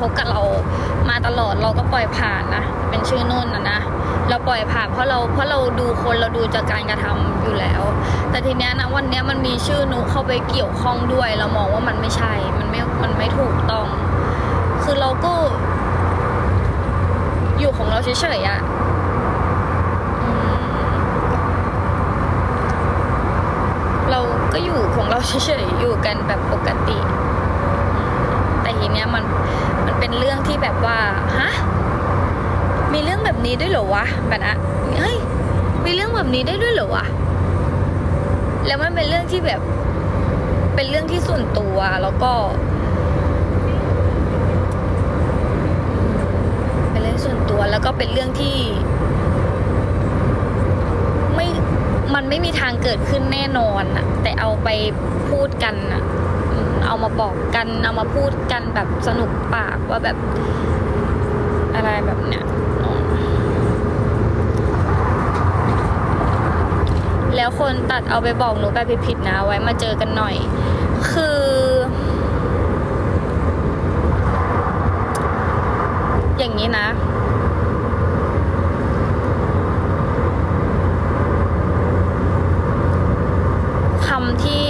รื่องที่กระทบกับเรามาตลอดเราก็ปล่อยผ่านนะ เป็นชื่อนุ่นนะนะเราปล่อยผ่านเพราะเราเพราะเราดูคนเราดูจากการกระทำอยู่แล้ว แต่ทีเนี้ยนะวันเนี้ยมันมีชื่อนุเข้าไปเกี่ยวข้องด้วย เรามองว่ามันไม่ใช่มันไม่มันไม่ถูกต้อง คือเราก็ อยู่ของเราเฉยๆอะเราก็อยู่ของเราเฉยๆอยู่กันแบบปกติ เนี้ยมันมันเป็นเรื่องที่แบบว่าฮะมีเรื่องแบบนี้ด้วยเหรอวะแบบนะเฮ้ยมีเรื่องแบบนี้ได้ด้วยเหรอวะแล้วมันเป็นเรื่องที่แบบ เป็นเรื่องที่ส่วนตัวแล้วก็ เป็นเรื่องส่วนตัวแล้วก็เป็นเรื่องที่ ไม่มันไม่มีทางเกิดขึ้นแน่นอนอะแต่เอาไปพูดกันอะ เอามาบอกกันเอามาพูดกันแบบสนุกปากว่าแบบอะไรแบบเนี้ยแล้วคนตัดเอาไปบอกหนูแบบผิดๆนะ ไว้มาเจอกันหน่อย คือ อย่างนี้นะคำที่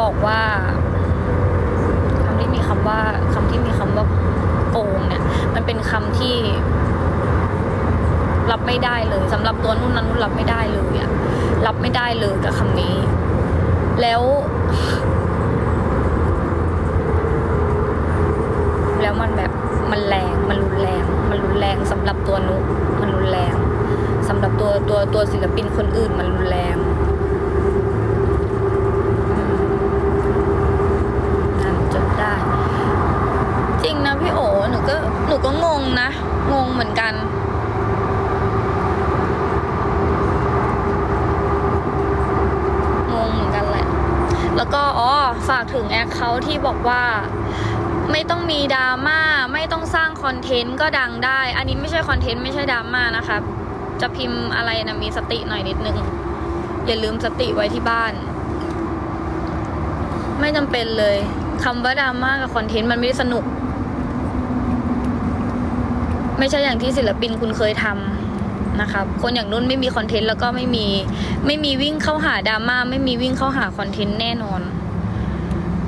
บอกว่าคำที่มีคำว่าคำที่มีคำว่าโกงเนี่ย มันเป็น คำที่รับไม่ได้เลยสำหรับตัวนุ่นนั้นนุ่นรับไม่ได้เลยอะรับไม่ได้เลยกับคำนี้ แล้ว แล้วมันแบบมันแรงมันรุนแรง มันรุนแรงสำหรับตัวนุมันรุนแรงสำหรับตัวตัวตัวศิลปินคนอื่นมันรุนแรงอืมนั่นจนได้ จริงนะพี่โอหนูก็หนูก็งงนะ งงเหมือนกัน งงเหมือนกันแหละ แล้วก็อ๋อฝากถึงแอคเคาท์ที่บอกว่าไม่ต้องมีดราม่าไม่ต้องสร้างคอนเทนต์ก็ดังได้ อันนี้ไม่ใช่คอนเทนต์ไม่ใช่ดราม่านะครับจะพิมพ์อะไรนะมีสติหน่อยนิดนึง อย่าลืมสติไว้ที่บ้าน ไม่จำเป็นเลยคำว่าดราม่ากับคอนเทนต์มันไม่ได้สนุก ไม่ใช่อย่างที่ศิลปินคุณเคยทำ นะครับคนอย่างนุ่นไม่มีคอนเทนต์แล้วก็ไม่มีไม่มีวิ่งเข้าหาดราม่าไม่มีวิ่งเข้าหาคอนเทนต์แน่นอน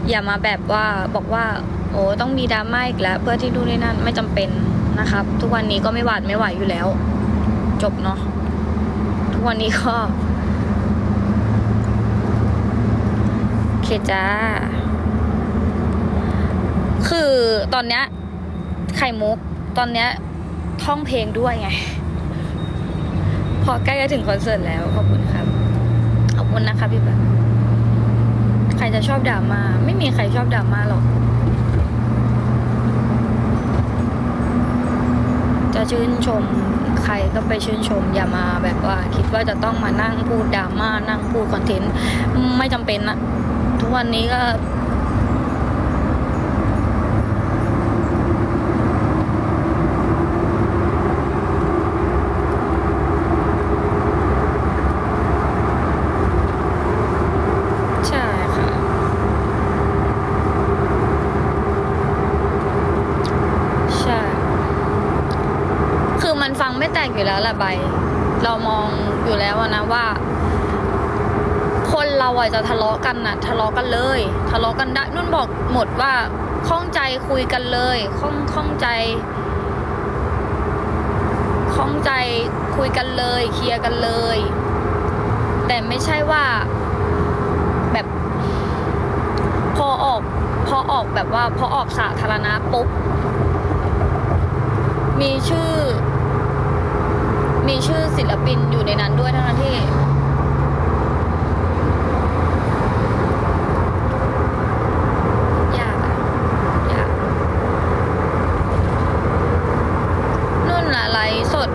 อย่ามาแบบว่าบอกว่า โอ้ต้องมีดราม่าอีกแล้ว เพื่อที่ดูนนี่นั่นไม่จำเป็นนะครับ ทุกวันนี้ก็ไม่หวาดไม่ไหวอยู่แล้ว จบเนาะทุกวันนี้ก็โอเคจ้า คือตอนเนี้ยไข่มุกตอนเนี้ยท่องเพลงด้วยไง พอใกล้จะถึงคอนเสิร์ตแล้ว ขอบคุณครับ ขอบคุณนะคะพี่แบบใครจะชอบดราม่าไม่มีใครชอบดราม่าหรอก จะชื่นชมใครก็ไปชื่นชม อย่ามาแบบว่า คิดว่าจะต้องมานั่งพูดดราม่านั่งพูดคอนเทนต์ ไม่จำเป็นนะทุกวันนี้ก็ ใช่ค่ะ ใช่ คือมันฟังไม่แต กอยู่แล้วแหละใบเรามองอยู่แล้วนะว่า คนเราอะจะทะเลาะกันนะทะเลาะกันเลย ทะเลาะกันได้นุ่นบอกหมดว่าข้องใจคุยกันเลยข้องข้องใจข้องใจคุยกันเลยเคลียร์กันเลย แต่ไม่ใช่ว่าแบบ พอออก พอออกแบบว่า พอออกสาธารณะปุ๊บมีชื่อ มีชื่อศิลปินอยู่ในนั้นด้วยทั้งนั้นที่ยากอะยากนุ่นอะไลฟ์สด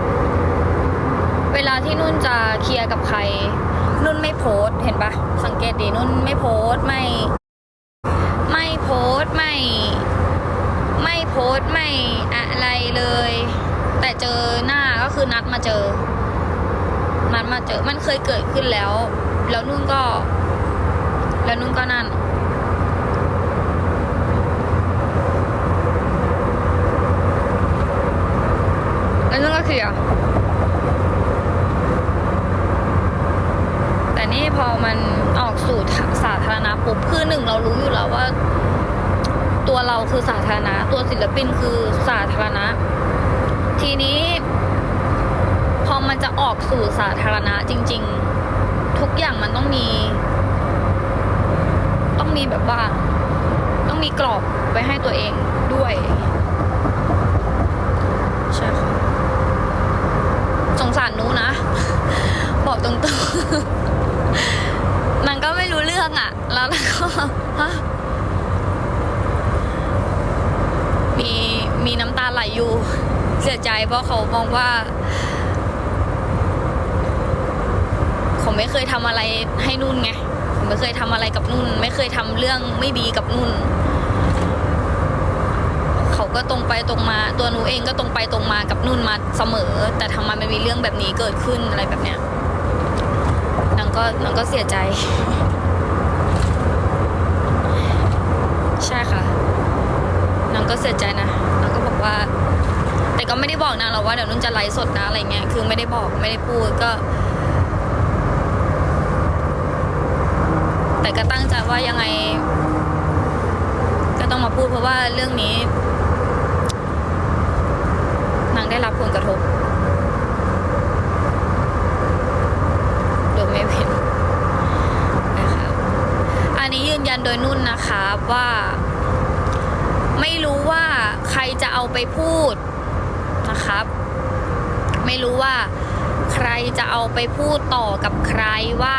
เวลาที่นุ่นจะเคลียร์กับใคร นุ่นไม่โพสเห็นปะสังเกตดีนุ่นไม่โพสไม่ ไม่โพสไม่ ไม่โพสไม่อะไรเลย แต่เจอ คือนัดมาเจอ นัดมาเจอ มันเคยเกิดขึ้นแล้ว แล้วนุ่นก็ แล้วนุ่นก็นั่น แล้วนุ่นก็เคลียร์แต่นี่พอมันออกสู่สาธารณะปุ๊บคือหนึ่งเรารู้อยู่แล้วว่า ตัวเราคือสาธารณะ ตัวศิลปินคือสาธารณะ ทีนี้ ออกสู่สาธารณะจริง ๆ ทุกอย่างมันต้องมี ต้องมีแบบว่า ต้องมีกรอบไว้ให้ตัวเองด้วยใช่ค่ะสงสารนูนะ บอกตรงๆนางก็ไม่รู้เรื่องอะ่ะ แล้วนางก็ฮะมีมีน้ำตาไหลอยู่ เสียใจเพราะเขามองว่า ผมไม่เคยทำอะไรให้นุ่นไงผมไม่เคยทำอะไรกับนุ่น ไม่เคยทำเรื่องไม่ดีกับนุ่น เขาก็ตรงไปตรงมา ตัวหนูเองก็ตรงไปตรงมากับนุ่นมาเสมอ แต่ทำไมมันมีเรื่องแบบนี้เกิดขึ้นอะไรแบบเนี้ยนางก็นางก็เสียใจ ใช่ค่ะนางก็เสียใจนะนางก็บอกว่า แต่ก็ไม่ได้บอกนางหรอกว่าเดี๋ยวนุ่นจะไลฟ์สดนะอะไรเงี้ยคือไม่ได้บอกไม่ได้พูดก็ แต่ก็ตั้งใจว่ายังไง ก็ต้องมาพูดเพราะว่าเรื่องนี้นางได้รับผลกระทบโดยไม่เป็นนะคะอันนี้ยืนยันโดยนุ่นนะคะว่า ไม่รู้ว่าใครจะเอาไปพูดนะครับ ไม่รู้ว่าใครจะเอาไปพูดต่อกับใครว่า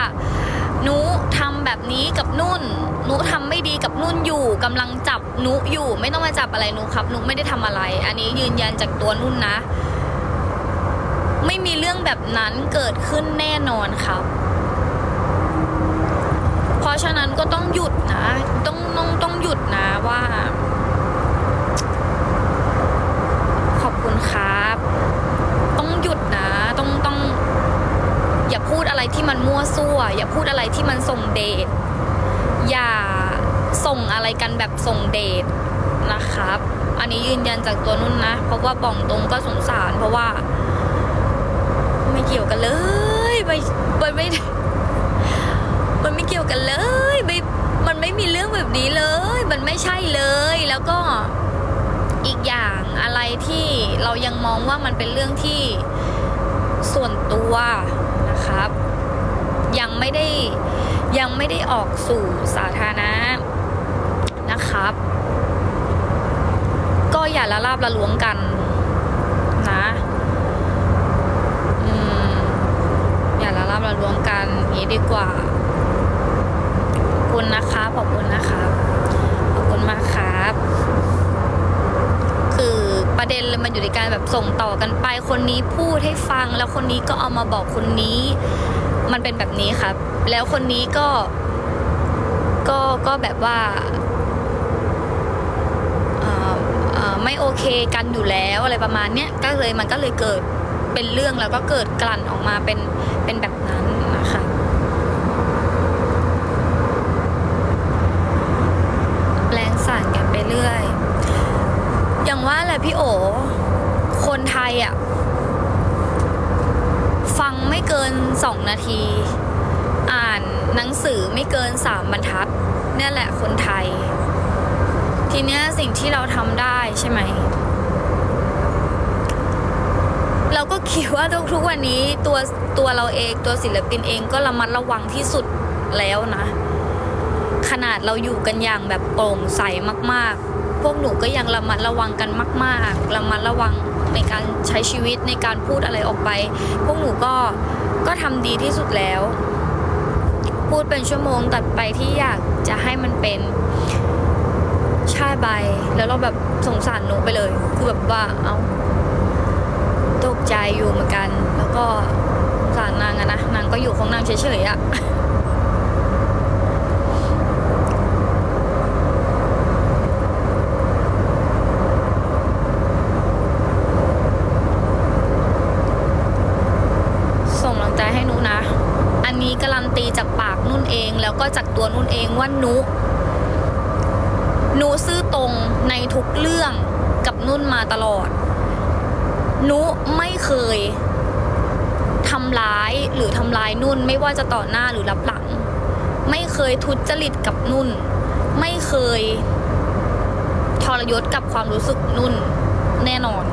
นูทำแบบนี้กับนุ่นหนูทำไม่ดีกับนุ่นอยู่กำลังจับหนูอยู่ ไม่ต้องมาจับอะไรหนูครับหนูไม่ได้ทำอะไร อันนี้ยืนยันจากตัวนุ่นนะ ไม่มีเรื่องแบบนั้นเกิดขึ้นแน่นอนครับ เพราะฉะนั้นก็ต้องหยุดนะ ต้องต้องต้องหยุดนะว่า ขอบคุณครับ ต้องหยุดนะ ต้องต้อง อย่าพูดอะไรที่มันมั่วซั่ว อย่าพูดอะไรที่มันส่งเดช อย่าส่งอะไร กันแบบส่งเดชนะครับ อันนี้ยืนยันจากตัวนุ่นนะ เพราะว่าบอกตรงก็สงสาร เพราะว่า ไม่เกี่ยวกันเลยไม่มันไม่ มันไม่เกี่ยวกันเลยไม่มันไม่มีเรื่องแบบนี้เลย มันไม่ใช่เลย แล้วก็อีกอย่างอะไรที่เรายังมองว่ามันเป็นเรื่องที่ส่วนตัวนะครับ ยังไม่ได้ยังไม่ได้ออกสู่สาธารณะ ครับ ก็อย่าละลาบละล้วงกันนะอืมอย่าละลาบละล้วงกันนี้ดีกว่าขอบคุณนะคะขอบคุณนะคะขอบคุณมากครับ คือประเด็นเลยมันอยู่ในการแบบส่งต่อกันไป คนนี้พูดให้ฟัง แล้วคนนี้ก็เอามาบอกคนนี้ มันเป็นแบบนี้ครับ แล้วคนนี้ก็ก็ก็แบบว่าเอ่อเอ่อ ไม่โอเคกันอยู่แล้วอะไรประมาณเนี้ยก็เลยมันก็เลยเกิดเป็นเรื่องแล้วก็เกิดกลั่นออกมาเป็นเป็นแบบนั้นนะคะแปลงสารกันไปเรื่อย อย่างว่าแหละพี่โอ คนไทยอะฟังไม่เกินสองนาที อ่านหนังสือไม่เกินสามบรรทัดเนี่ยแหละคนไทย ทีเนี้ยสิ่งที่เราทำได้ใช่ไหม เราก็คิดว่าทุกทุกวันนี้ตัวตัวเราเองตัวศิลปินเองก็ระมัดระวังที่สุดแล้วนะ ขนาดเราอยู่กันอย่างแบบโปร่งใสมาก ๆ พวกหนูก็ยังระมัดระวังกันมาก ๆ ระมัดระวังในการใช้ชีวิตในการพูดอะไรออกไป พวกหนูก็ก็ทำดีที่สุดแล้ว พูดเป็นชั่วโมงตัดไปที่อยากจะให้มันเป็น ใช่ใบ แล้วเราแบบสงสารนูไปเลย คือแบบว่า เอาตกใจอยู่เหมือนกัน แล้วก็สงสารนางอะนะ นางก็อยู่ของนางเฉยๆอะส่งแรงใจให้นุ้ยนะอันนี้การันตีจากปากนุ่นเองแล้วก็จากตัวนุ่นเองว่านุ นุซื่อตรงในทุกเรื่องกับนุ่นมาตลอดนุไม่เคยทำร้ายหรือทำร้ายนุ่นไม่ว่าจะต่อหน้าหรือรับหลัง ไม่เคยทุจริตกับนุ่น ไม่เคยทรยศกับความรู้สึกนุ่นแน่นอน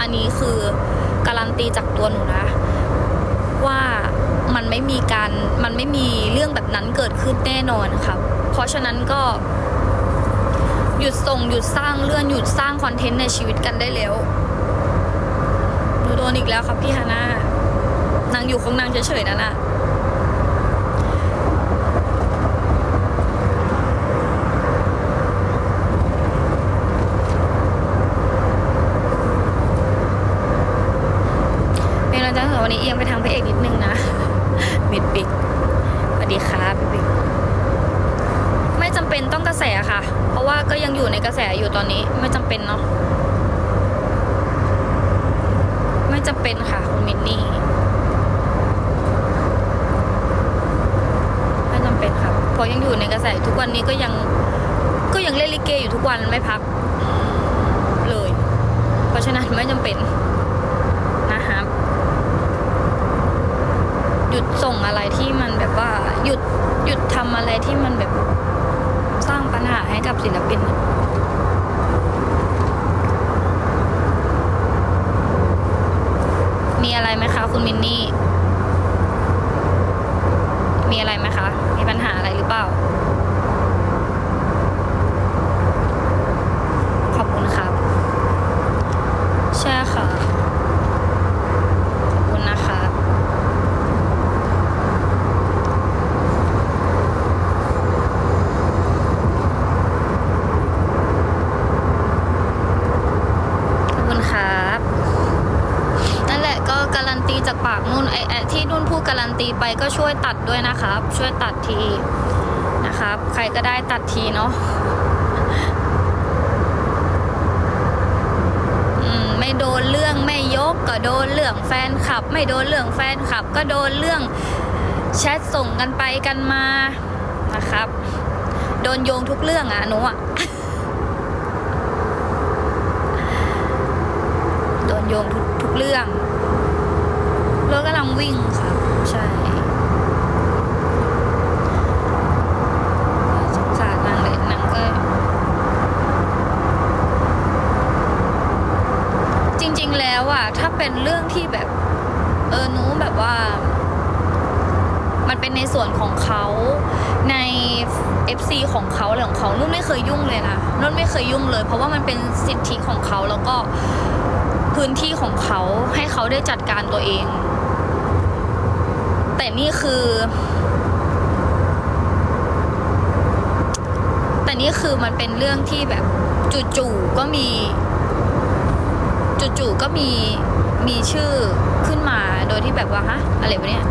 อันนี้คือการันตีจากตัวหนูนะ ว่ามันไม่มีการมันไม่มีเรื่องแบบนั้นเกิดขึ้นแน่นอนครับ เพราะฉะนั้นก็ ยุดส่งหยุดสร้างเรื่องหยุดสร้างคอนเทนต์ในชีวิตกันได้แล้วหนูโดนอีกแล้วครับพี่ฮาน่านางอยู่ของนางเฉยๆนั่นน่ะเป็นเรจสำหรับวันนี้เอียงไปทางพระเอกนิดนึงนะ มิดปิกสวัสดีครับพี่ปิกไม่จำเป็นต้องกระแสค่ะ เพราะว่า ก็ยังอยู่ในกระแสอยู่ตอนนี้ไม่จำเป็นเนาะไม่จำเป็นค่ะคุณมินนี่ไม่จำเป็นครับเพราะยังอยู่ในกระแสทุกวันนี้ก็ยังก็ยังเล่นลิเกอยู่ทุกวันไม่พักเลย เพราะฉะนั้นไม่จำเป็นนะครับหยุดส่งอะไรที่มันแบบว่า หยุดหยุดทำอะไรที่มันแบบาให้กับศิลปินมีอะไรไหมคะ คุณมินนี่ มีอะไรไหมคะ มีปัญหาอะไรหรือเปล่า ขอบคุณครับ ใช่ค่ะ ขอบคุณนะคะ ขอบคุณครับ นั่นแหละก็การันตีจากปากนุ่นไอ้ไอ้ที่นุ่นพูดการันตี ไปก็ช่วยตัดด้วยนะครับ ช่วยตัดทีนะครับ ใครก็ได้ตัดทีเนาะอืมไม่โดนเรื่องไม่ยกก็โดนเรื่องแฟนคลับ ไม่โดนเรื่องแฟนคลับ ก็โดนเรื่องแชทส่งกันไปกันมานะครับ โดนโยงทุกเรื่องอะหนูอะโดนโยงทุกทุกเรื่องรถกำลังวิ่งครับ ใช่สงสารนางเลยนางก็ จริง ๆ แล้วอะถ้าเป็นเรื่องที่แบบ เออหนูแบบว่า มันเป็นในส่วนของเขาใน FC ของเขาอะไรของเขานุ่นไม่เคยยุ่งเลยนะนุ่นไม่เคยยุ่งเลย เพราะว่ามันเป็นสิทธิของเขาแล้วก็พื้นที่ของเขาให้เขาได้จัดการตัวเอง แต่นี่คือ แต่นี่คือมันเป็นเรื่องที่แบบจู่ๆก็มี จู่ๆก็มีมีชื่อขึ้นมาโดยที่แบบว่าฮะอะไรวะเนี่ย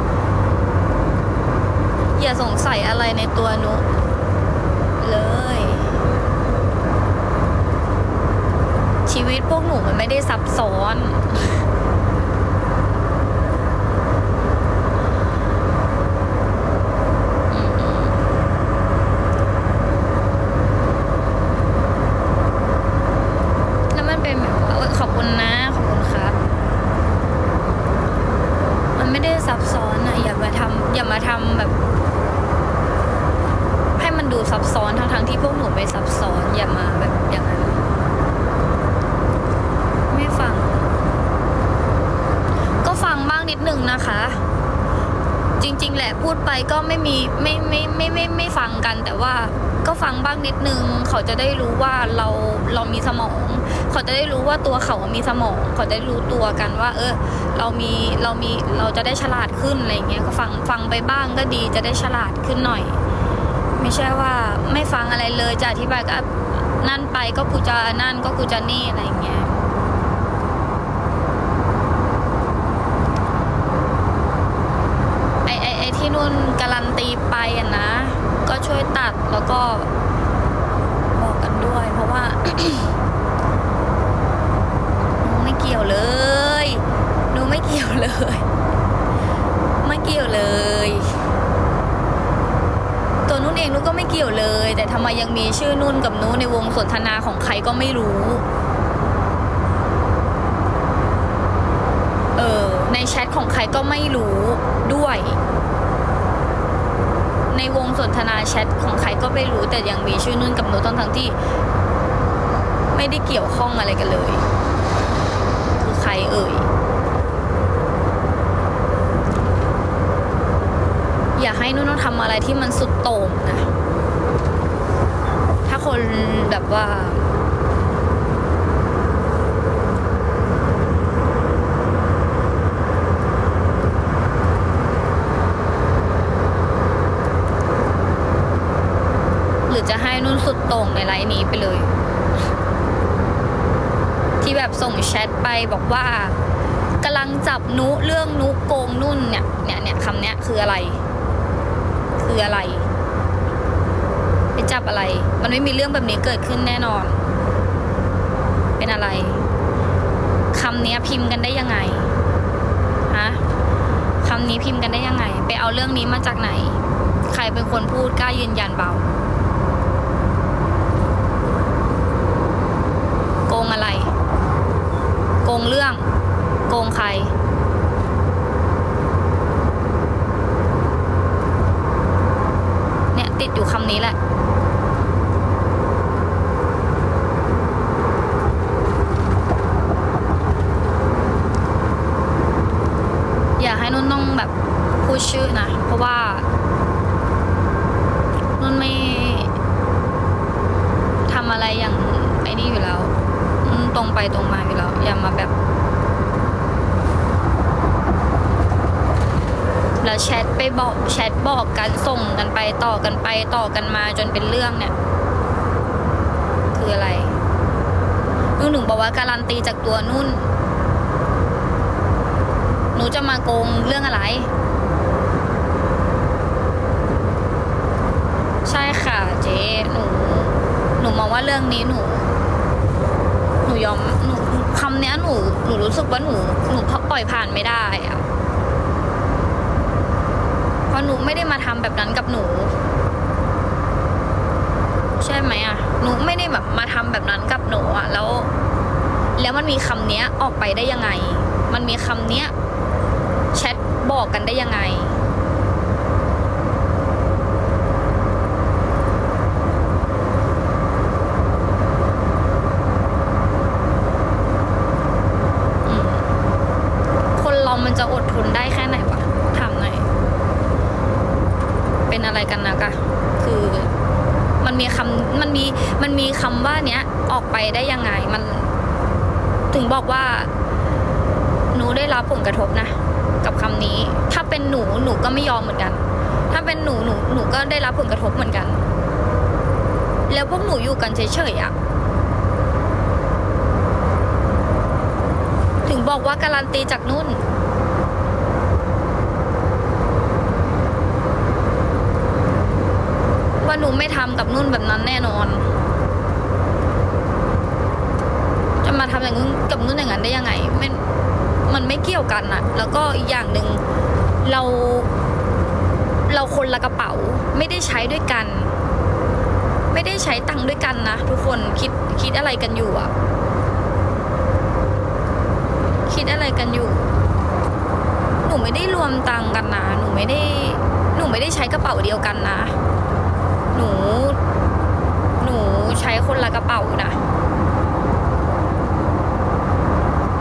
อย่าสงสัยอะไรในตัวนุเลย ชีวิตพวกหนูมันไม่ได้ซับซ้อน อืมอืมแล้วมันเป็นแบบว่าเอ้ยขอบคุณนะ ขอบคุณครับ มันไม่ได้ซับซ้อนอะอย่ามาทำอย่ามาทำแบบ ให้มันดูซับซ้อนทั้งๆที่พวกหนูไม่ซับซ้อน อย่ามาแบบอย่างนั้น ไม่ฟัง ก็ฟังบ้างนิดนึงนะคะ จริง ๆ แหละพูดไปก็ไม่มีไม่ไม่ไม่ไม่ไม่ฟังกัน แต่ว่าก็ฟังบ้างนิดนึง เขาจะได้รู้ว่าเราเรามีสมอง เขาจะได้รู้ว่าตัวเขามีสมอง เขาจะได้รู้ตัวกันว่า เออ เรามีเรามีเราจะได้ฉลาดขึ้นอะไรเงี้ยก็ฟังฟังไปบ้างก็ดีจะได้ฉลาดขึ้นหน่อย ไม่ใช่ว่าไม่ฟังอะไรเลยจะอธิบายก็นั่นไปก็กูจะนั่นก็กูจะนี่อะไรเงี้ยไอไอไอที่นุ่นการันตีไปอะนะ ก็ช่วยตัดแล้วก็กันด้วย เพราะว่า หนูไม่เกี่ยวเลยหนูไม่เกี่ยวเลย ไม่เกี่ยวเลย ตัวนุ่นเองนุ่นก็ไม่เกี่ยวเลย แต่ทำไมยังมีชื่อนุ่นกับนุ่นในวงสนทนาของใครก็ไม่รู้ เออ ในแชทของใครก็ไม่รู้ด้วยในวงสนทนาแชทของใครก็ไม่รู้แต่ยังมีชื่อนุ่นกับนุ่นทั้งทั้งที่ ไม่ได้เกี่ยวข้องอะไรกันเลย คือใครเอ่ย อย่าให้นุ่นต้องทำอะไรที่มันสุดโต่งนะถ้าคนแบบว่าหรือจะให้นุ่นสุดโต่งในไลน์นี้ไปเลย ส่งแชทไปบอกว่ากำลังจับนุเรื่องนุโกงนุ่นเนี่ยเนี่ยเนี่ยคำเนี้ยคืออะไร คืออะไรไปจับอะไร มันไม่มีเรื่องแบบนี้เกิดขึ้นแน่นอน เป็นอะไรคำเนี้ยพิมพ์กันได้ยังไงฮะคำนี้พิมพ์กันได้ยังไง ไปเอาเรื่องนี้มาจากไหน ใครเป็นคนพูดกล้ายืนยันเบาโกงอะไร งเรื่อง โกงใคร เนี่ยติดอยู่คำนี้แหละ อย่าให้นุ่นต้องแบบพูดชื่อนะ เพราะว่า นุ่นไม่ทำอะไรอย่างไอ้นี่อยู่แล้วนุ่นตรงไปตรงมาอยู่แล้ว อย่ามาแบบ แล้วแชทไปบอกแชทบอกกันส่งกันไปต่อกันไปต่อกันมาจนเป็นเรื่องเนี่ย คืออะไรนุ่นหนึ่งบอกว่าการันตีจากตัวนุ่น หนูจะมาโกงเรื่องอะไร ใช่ค่ะเจ๊หนู หนูมองว่าเรื่องนี้หนู หนูยอมหนูคำนี้หนู หนูรู้สึกว่าหนู หนูปล่อยผ่านไม่ได้อะ ราะหนูไม่ได้มาทำแบบนั้นกับหนู ใช่ไหมอะหนูไม่ได้แบบมาทำแบบนั้นกับหนูอะแล้ว แล้วมันมีคำเนี้ยออกไปได้ยังไง มันมีคำเนี้ยแชทบอกกันได้ยังไง อืมคนเรามันจะอดทนได้แค่ไหนวะ ถามหน่อย เป็นอะไรกันนะกะ คือ มันมีคำมันมี มันมีคำว่าเนี้ย ออกไปได้ยังไง มัน ถึงบอกว่า หนูได้รับผล กระทบนะ กับคำนี้ ถ้าเป็นหนูหนูก็ไม่ยอมเหมือนกัน ถ้าเป็นหนูหนูหนูก็ได้รับผลกระทบเหมือนกัน แล้วพวกหนูอยู่กันเฉยๆอะถึงบอกว่าการันตีจากนุ่นว่าหนูไม่ทำกับนุ่นแบบนั้นแน่นอน จะมาทำอย่างนู้นกับนุ่นอย่างนั้นได้ยังไงไม่ มันไม่เกี่ยวกันอะแล้วก็อีกอย่างหนึ่งเราเราคนละกระเป๋าไม่ได้ใช้ด้วยกัน ไม่ได้ใช้ตังค์ด้วยกันนะทุกคนคิดคิดอะไรกันอยู่อะคิดอะไรกันอยู่ หนูไม่ได้รวมตังค์กันนะ หนูไม่ได้ หนูไม่ได้ใช้กระเป๋าเดียวกันนะ หนู หนูใช้คนละกระเป๋านะ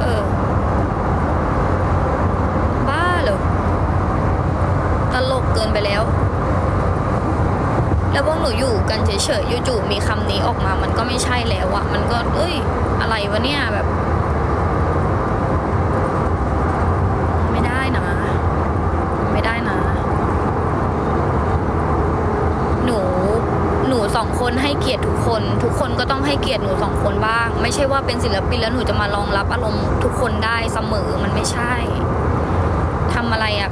เออ บ้าเหรอ ตลกเกินไป แล้ว แล้วพวกหนูอยู่กันเฉยๆจู่ๆมีคำนี้ออกมา มันก็ไม่ใช่แล้วอะมันก็ เอ้ย อะไรวะเนี่ยแบบ ไม่ได้นะ ไม่ได้นะ หนูหนูสองคนให้เกียรติทุกคน ทุกคนก็ต้องให้เกียรติหนูสองคนบ้าง ไม่ใช่ว่าเป็นศิลปินแล้วหนูจะมารองรับอารมณ์ทุกคนได้เสมอมันไม่ใช่ทำอะไรอะ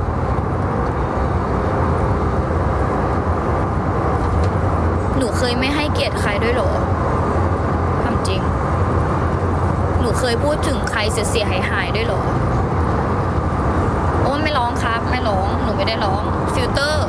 หนู เคยไม่ให้เกียรติใครด้วยหรอทำจริง หนูเคยพูดถึงใครเสียหายหายด้วยหรอ โอ้ไม่ร้องครับ ไม่ร้อง หนูไม่ได้ร้อง ฟิลเตอร์